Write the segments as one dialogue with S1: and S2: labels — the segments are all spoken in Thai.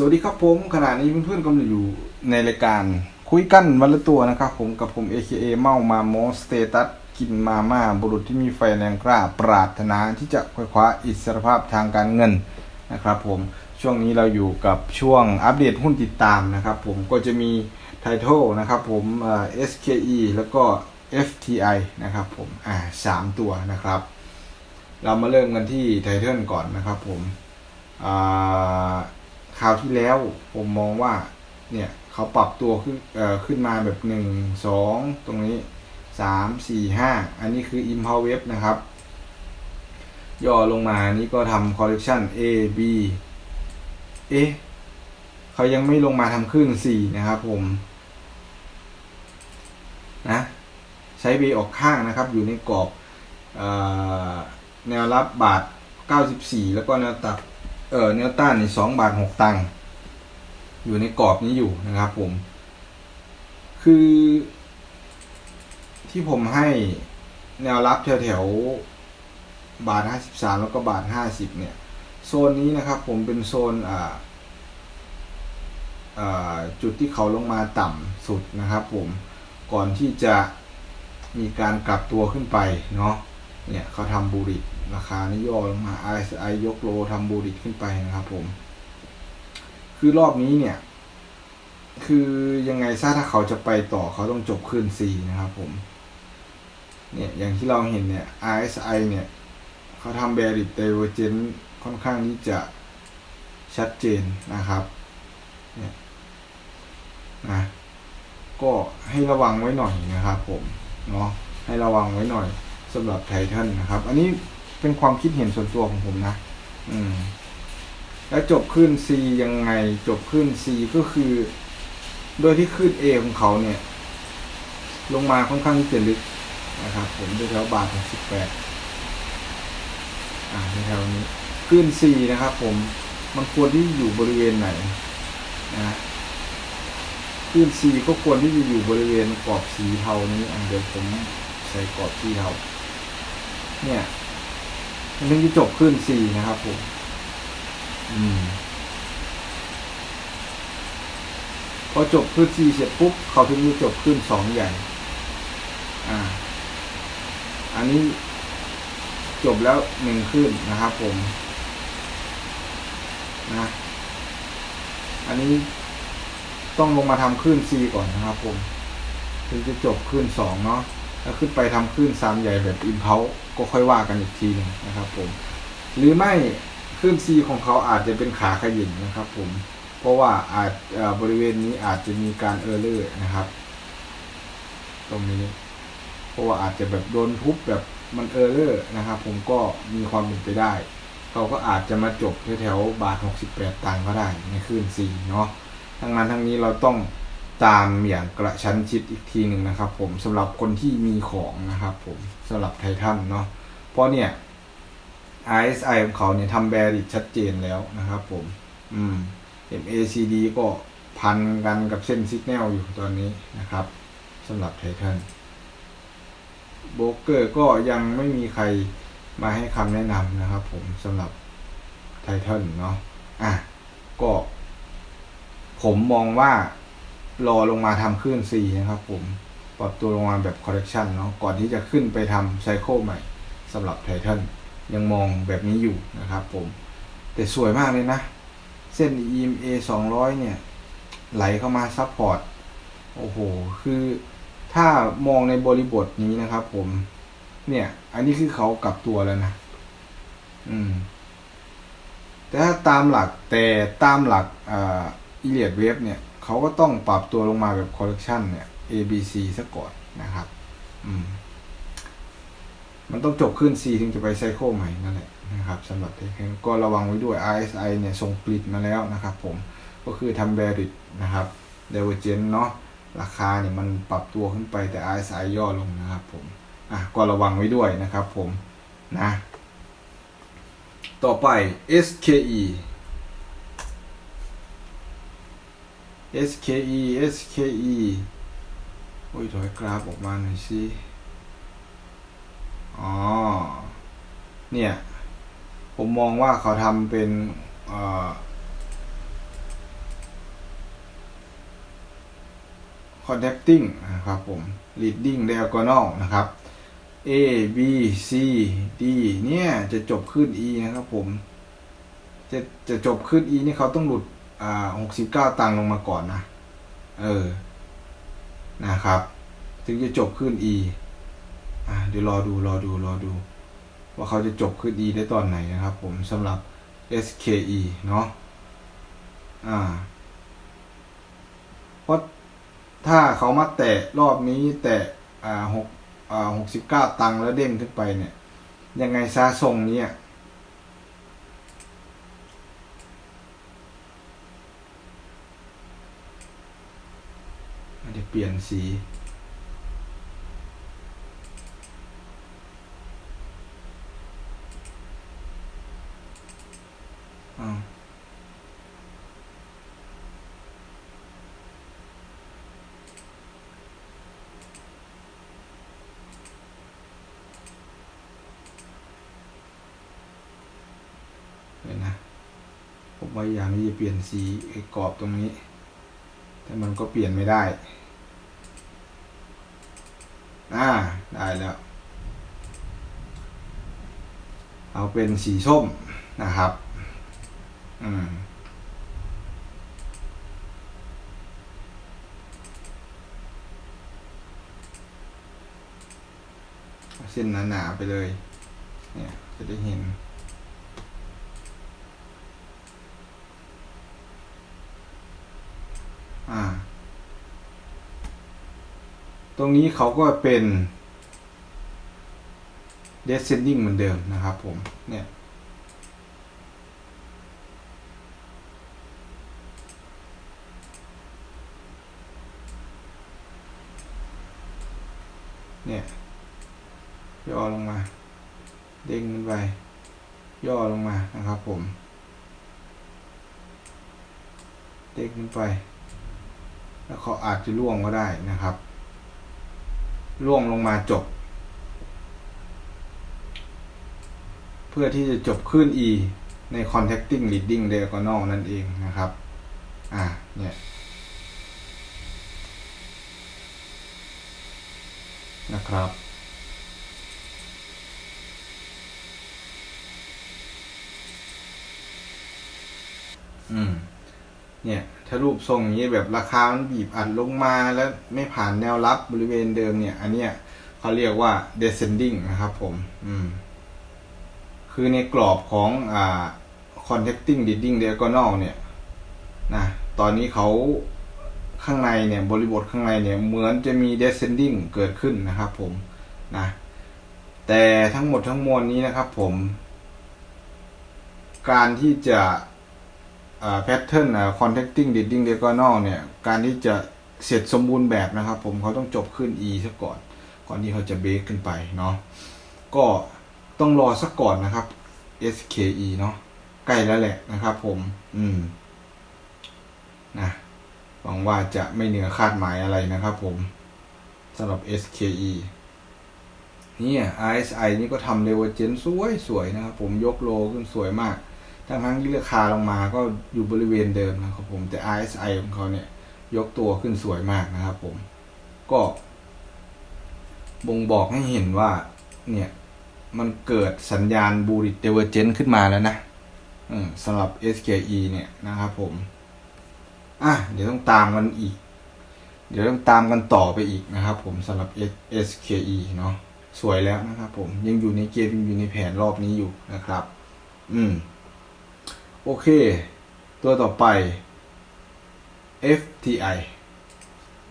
S1: สวัสดีครับผมขณะนี้เพื่อนๆกำลังอยู่ในรายการคุยกันวันละตัวนะครับ ผมกับผม AKA เมามาโมสเตตัสกินมาม่าบุรุษที่มีไฟแรงกล้าปรารถนาที่จะคว้าวาอิสรภาพทางการเงินนะครับ ผมช่วงนี้เราอยู่กับช่วงอัปเดตหุ้นติดตามนะครับ ผมก็จะมีไททอลนะครับผมเอ่อ SKE แล้วก็ FTI นะครับผมอ่าสามตัวนะครับ เรามาเริ่มกันที่ไทเทนก่อนนะครับผมอ่า คราวที่แล้วผมมองว่า เนี่ยเขาปรับตัวขึ้นเอ่อขึ้นมาแบบหนึ่งสองตรงนี้สามสี่ห้าอันนี้คือ i m p a l Web นะครับ ย่อลงมานี่ก็ทำ collection A B เอ๊ะเขายังไม่ลงมาทำครึ่งสี่นะครับผม นะใช้เบออกข้างนะครับ อยู่ในกรอบอแนวรับบาท 94 แล้วก็แนวตัด เออแนวต้านนี่2บาท6ตังค์อยู่ในกรอบนี้อยู่นะครับผม คือที่ผมให้แนวรับแถวแถวบาท53แล้วก็บาท50เนี่ย โซนนี้นะครับผมเป็นโซนอ่าจุดที่เขาลงมาต่ำสุดนะครับผมก่อนที่จะมีการกลับตัวขึ้นไปเนาะเนี่ยเขาทำบูริ ราคานี่ย่อลงมา RSI ยกโลทำบูริตขึ้นไปนะครับผม คือรอบนี้เนี่ย คือยังไงซะถ้าเขาจะไปต่อเขาต้องจบขึ้น C นะครับผม เนี่ยอย่างที่เราเห็นเนี่ย RSI เนี่ย เขาทำ bearish divergence ค่อนข้างที่จะชัดเจนนะครับ เนี่ยนะก็ให้ระวังไว้หน่อยนะครับผม เนาะให้ระวังไว้หน่อยสำหรับไททันนะครับ อันนี้ เป็นความคิดเห็นส่วนตัวของผมนะ อืม แล้วจบขึ้น C ยังไง จบขึ้น C ก็คือ โดยที่ขึ้น A ของเขาเนี่ย ลงมาค่อนข้างที่จะลึกนะครับ ผมด้วยแถวบาทของสิบแปดอ่าแถวนี้ขึ้น C นะครับ ผม มันควรที่อยู่บริเวณไหนนะคลื่น C ก็ควรที่จะอยู่บริเวณกรอบสีเทานี้อันเดี๋ยวผมใส่กรอบสีเทาเนี่ย มันถึงจะจบคลื่น C นะครับผมอืมพอจบคลื่น C เสร็จปุ๊บเขาถึงจะจบคลื่นสองใหญ่ อ่า อันนี้จบแล้วหนึ่งคลื่นนะครับผม นะ อันนี้ต้องลงมาทำคลื่น C ก่อนนะครับผม ถึงจะจบคลื่นสองเนาะ แล้วขึ้นไปทำคลื่นสามใหญ่แบบอิมเพลก็ค่อยว่ากันอีกทีหนึงนะครับผม หรือไม่คลื่น C ของเขาอาจจะเป็นขาขยินนะครับผม เพราะว่าอาจบริเวณนี้อาจจะมีการเออร์เลอร์นะครับ ตรงนี้ เพราะว่าอาจจะแบบโดนทุบแบบมันเออร์เลอร์นะครับ ผมก็มีความเป็นไปได้เขาก็อาจจะมาจบแถวๆบาท 68 ตังก็ได้ในคลื่น C เนาะทั้งนั้นทั้งนี้เราต้อง ตามอย่างกระชั้นชิดอีกทีหนึ่งนะครับผมสำหรับคนที่มีของนะครับผมสำหรับไททันเนาะเพราะเนี่ย RSI ของเขาเนี่ยทำแบริชัดเจนแล้วนะครับผม อืม MACD ก็พันกันกับเส้นสัญญาณอยู่ตอนนี้นะครับสำหรับไททันโบเกอร์ก็ยังไม่มีใครมาให้คำแนะนำนะครับผมสำหรับไททันเนาะอะก็ ผมมองว่า รอลงมาทำคลื่น C นะครับผมปรับตัวลงมาแบบ correction เนาะก่อนที่จะขึ้นไปทำไซเคิลใหม่สำหรับไททันยังมองแบบนี้อยู่นะครับผม แต่สวยมากเลยนะ เส้น EMA 200 เนี่ย ไหลเข้ามาซับพอร์ตโอ้โห คือถ้ามองในบริบทนี้นะครับผม เนี่ย อันนี้คือเขากลับตัวแล้วนะ อืม แต่ถ้าตามหลักแต่ตามหลักอ่าอีเลียดเวฟเนี่ย เขาก็ต้องปรับตัวลงมาแบบคอลเลกชันเนี่ย A B C ซะก่อนนะครับ อืม มันต้องจบขึ้น C ถึงจะไปไซโคใหม่นั่นแหละนะครับสำหรับเทคนิคก็ระวังไว้ด้วย RSI เนี่ยส่งกลิดมาแล้วนะครับผมก็คือทำแบริดนะครับเดเวอร์เจนเนาะราคาเนี่ยมันปรับตัวขึ้นไปแต่ RSI ย่อลงนะครับผมอะก็ระวังไว้ด้วยนะครับผมนะ ต่อไป SKE SKE SKE โอ้ยถอยกราฟออกมาหน่อยสิอ๋อ เนี่ย ผมมองว่าเขาทำเป็นคอนแทคติ้งนะครับผม leading diagonal นะครับ A B C D เนี่ย จะจบขึ้น E นะครับผม จะจะจบขึ้น E นี่เขาต้องหลุด อ่าหกสิบเก้าตังลงมาก่อนนะ เออ นะครับ ถึงจะจบขึ้น E อ่าเดี๋ยวรอดูรอดูรอดู ว่าเขาจะจบขึ้น E ได้ตอนไหนนะครับ ผมสำหรับ SKE เนาะอ่าเพราะถ้าเขามาแตะรอบนี้แตะอ่าหกอ่าหกสิบเก้าตังแล้วเด้งขึ้นไปเนี่ย ยังไงซาทรงเนี้ เดี๋ยวเปลี่ยนสีอ้าเห็นนะผมพยายามที่จะเปลี่ยนสีไอ้กรอบตรงนี้ แต่มันก็เปลี่ยนไม่ได้ อ่า ได้แล้ว เอาเป็นสีส้มนะครับ อืมเอาเส้นหนาๆไปเลย เนี่ย จะได้เห็น ตรงนี้เขาก็เป็น descending เหมือนเดิมนะครับผม เนี่ย เนี่ย ย่อลงมา เด้งขึ้นไป ย่อลงมานะครับผม เด้งขึ้นไป แล้วเขาอาจจะล่วงก็ได้นะครับ ล่วงลงมาจบ เพื่อที่จะจบขึ้น E ใน contacting leading diagonal นั่นเองนะครับ อ่า เนี่ย นะครับ อืม เนี่ย ถ้ารูปทรงอย่างนี้แบบราคามันบีบอัดลงมาแล้วไม่ผ่านแนวรับบริเวณเดิมเนี่ย อันเนี้ยเขาเรียกว่า descending นะครับผม อืม คือในกรอบของอ่า contacting leading diagonal เนี่ยนะตอนนี้เขาข้างในเนี่ย บริบทข้างในเนี่ย เหมือนจะมี descending เกิดขึ้นนะครับผมนะแต่ทั้งหมดทั้งมวลนี้นะครับผม การที่จะ แพทเทิร์น contacting leading diagonal เนี่ย การที่จะเสร็จสมบูรณ์แบบนะครับ ผมเขาต้องจบขึ้น e ซะก่อน ก่อนที่เขาจะเบรกขึ้นไปเนาะก็ต้องรอสักก่อนนะครับ SKE เนาะใกล้แล้วแหละนะครับ ผม อืมนะหวังว่าจะไม่เหนือคาดหมายอะไรนะครับ ผมสำหรับ SKE นี่ RSI นี่ก็ทำเรเวอร์เจนสวยสวยนะครับ ผมยกโลขึ้นสวยมาก ทั้งทั้งที่ราคาลงมาก็อยู่บริเวณเดิมนะครับผม แต่ RSI ของเขาเนี่ย ยกตัวขึ้นสวยมากนะครับผม ก็บ่งบอกให้เห็นว่า เนี่ย มันเกิดสัญญาณบูริตเดเวอร์เจนขึ้นมาแล้วนะสำหรับ SKE เนี่ยนะครับผม อะ เดี๋ยวต้องตามกันอีก เดี๋ยวต้องตามกันต่อไปอีกนะครับผมสำหรับ SKE เนาะสวยแล้วนะครับผม ยังอยู่ในเกมยังอยู่ในแผนรอบนี้อยู่นะครับ อืม โอเค ตัวต่อไป FTI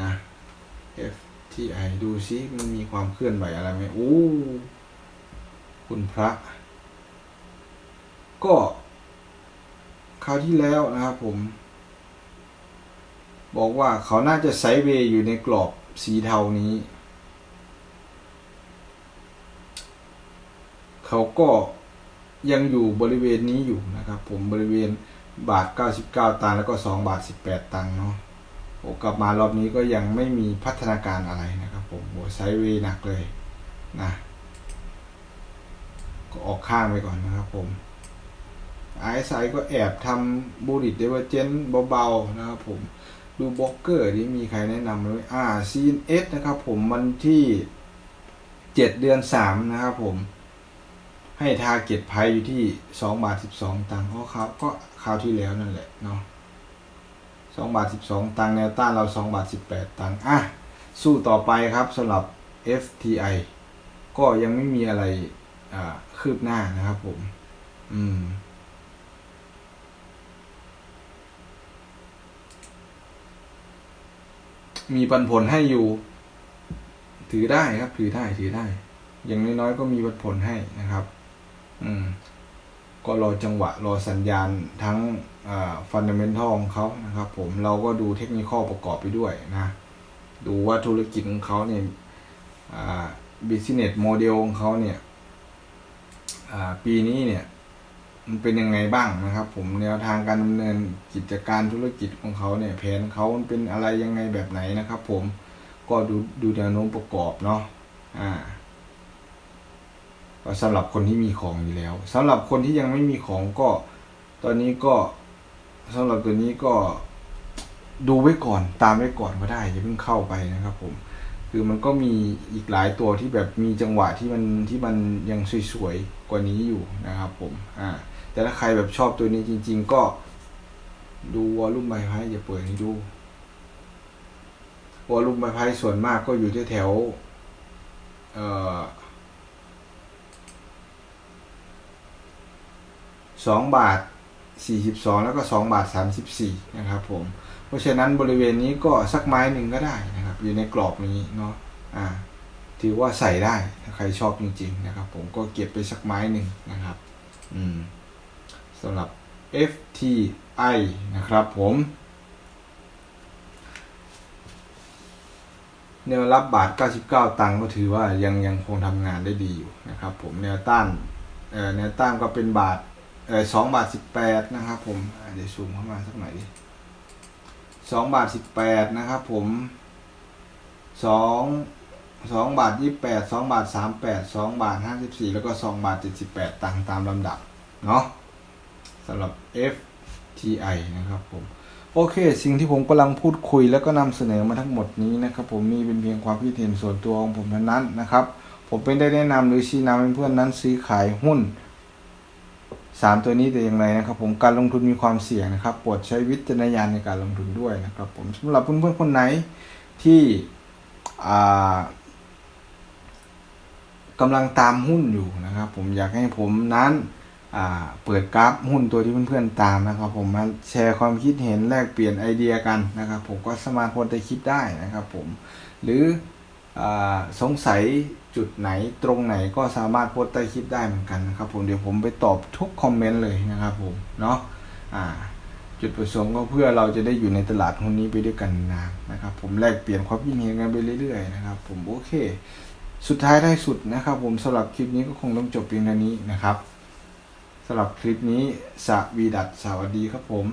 S1: นะ FTI ดูซิมันมีความเคลื่อนไหวอะไรไหมโอ้คุณพระ ก็คราวที่แล้วนะครับผม บอกว่าเขาน่าจะไซเวย์อยู่ในกรอบสีเทานี้ เขาก็ ยังอยู่บริเวณนี้อยู่นะครับ ผมบริเวณบาท 99 ตังค์แล้วก็ 2 บาท 18 ตังค์เนาะโอกลับมารอบนี้ก็ยังไม่มีพัฒนาการอะไรนะครับ ผมโอ้ไซด์เวยหนักเลยนะก็ออกข้างไปก่อนนะครับผม RSI ก็แอบทำบูริตเดเวอร์เจนเบาๆนะครับผมดูบล็อกเกอร์ที่มีใครแนะนำไหมอ่า CNS นะครับผม วันที่เจ็ดเดือนสามนะครับผม ให้ทาเก็ตไพอยู่ที่สองบาทสิบสองตังค์เพราะเขาก็คราวที่แล้วนั่นแหละเนาะสองบาทสิบสองตังค์แนวต้านเราสองบาทสิบแปดตังค์อะสู้ต่อไปครับสำหรับ FTI ก็ยังไม่มีอะไรคืบหน้านะครับผม อืม มีปันผลให้อยู่ ถือได้ครับ ถือได้ ถือได้ อย่างน้อยๆก็มีปันผลให้นะครับ อืม ก็รอจังหวะ รอสัญญาณทั้งฟันเดเมนทัลของเขานะครับ ผมเราก็ดูเทคนิคประกอบไปด้วยนะ ดูว่าธุรกิจของเขาเนี่ยบิสเนสโมเดลของเขาเนี่ยปีนี้เนี่ยมันเป็นยังไงบ้างนะครับ ผมแนวทางการดำเนินกิจการธุรกิจของเขาเนี่ยแผนเขาเป็นอะไรยังไงแบบไหนนะครับ ผมก็ดูดูแนวโน้มประกอบเนาะอ่า สำหรับคนที่มีของอยู่แล้วสำหรับคนที่ยังไม่มีของก็ ตอนนี้ก็สำหรับตัวนี้ก็ดูไว้ก่อนตามไว้ก่อนก็ได้อย่าเพิ่งเข้าไปนะครับ ผม คือมันก็มีอีกหลายตัวที่แบบมีจังหวะที่มันที่มันยังสวยๆกว่านี้อยู่นะครับ ผมอ่าแต่ถ้าใครแบบชอบตัวนี้จริง ๆ ก็ ดูวอลลุ่มใบไพ่อย่าเปิดให้ดูวอลลุ่มใบไพ่ส่วนมากก็อยู่ที่แถวเอ่อ สองบาทสี่สิบสองแล้วก็สองบาทสามสิบสี่นะครับผม เพราะฉะนั้นบริเวณนี้ก็สักไม้หนึ่งก็ได้นะครับ อยู่ในกรอบนี้เนาะอ่าถือว่าใส่ได้ถ้าใครชอบจริง ๆ นะครับ ผมก็เก็บไปสักไม้หนึ่งนะครับ อืมสำหรับ FTI นะครับผมแนวรับบาท 99 ตังก็ถือว่ายังยังคงทำงานได้ดีอยู่นะครับ ผมแนวต้านแนวต้านก็เป็นบาท เอ่อ2บาท18นะครับผมเดี๋ยวซูมเข้ามาสักหน่อยดิ2บาท18นะครับผม2 2บาท28 2บาท38 2บาท54แล้วก็2บาท78ตังตามลำดับเนาะสำหรับ FTI นะครับผมโอเค สิ่งที่ผมกำลังพูดคุยแล้วก็นำเสนอมาทั้งหมดนี้นะครับ ผมนี่เป็นเพียงความคิดเห็นส่วนตัวของผมเท่านั้นนะครับ ผมเป็นได้แนะนำหรือชี้นำให้เพื่อนนั้นซื้อขายหุ้น สามตัวนี้แต่อย่างไรนะครับ ผมการลงทุนมีความเสี่ยงนะครับโปรดใช้วิจารณญาณในการลงทุนด้วยนะครับ ผมสำหรับเพื่อนๆคนไหนที่อ่ากำลังตามหุ้นอยู่นะครับ ผมอยากให้ผมนั้นเปิดกราฟหุ้นตัวที่เพื่อนๆตามนะครับ ผมมาแชร์ความคิดเห็นแลกเปลี่ยนไอเดียกันนะครับ ผมก็สามารถโพสต์ในคลิปได้นะครับ ผมหรือ สงสัยจุดไหนตรงไหนก็สามารถโพสต์ใต้คลิปได้เหมือนกันนะครับผมเดี๋ยวผมไปตอบทุกคอมเมนต์เลยนะครับผมเนาะจุดประสงค์ก็เพื่อเราจะได้อยู่ในตลาดหุ้นนี้ไปด้วยกันนานนะครับ ผมแลกเปลี่ยนความคิดเห็นกันไปเรื่อยๆนะครับ ผมโอเค สุดท้ายท้ายสุดนะครับ ผมสำหรับคลิปนี้ก็คงต้องจบเพียงเท่านี้นะครับสำหรับคลิปนี้สวีดัตสวัสดีครับผม